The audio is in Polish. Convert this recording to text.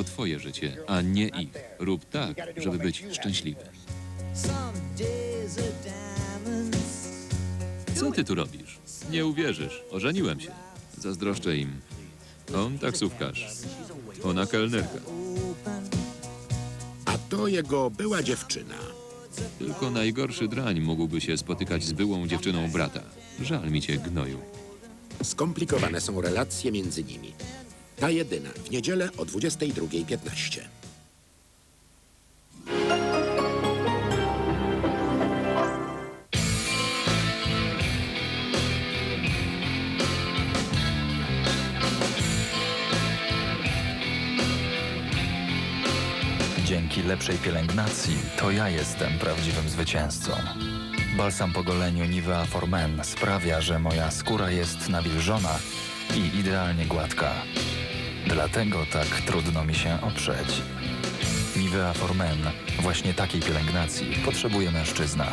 To twoje życie, a nie ich. Rób tak, żeby być szczęśliwy. Co ty tu robisz? Nie uwierzysz. Ożeniłem się. Zazdroszczę im. On taksówkarz. Ona kelnerka. A to jego była dziewczyna. Tylko najgorszy drań mógłby się spotykać z byłą dziewczyną brata. Żal mi cię, gnoju. Skomplikowane są relacje między nimi. Ta jedyna w niedzielę o 22.15. Dzięki lepszej pielęgnacji to ja jestem prawdziwym zwycięzcą. Balsam po goleniu Nivea for Men sprawia, że moja skóra jest nawilżona i idealnie gładka. Dlatego tak trudno mi się oprzeć. Nivea for Men, właśnie takiej pielęgnacji potrzebuje mężczyzna.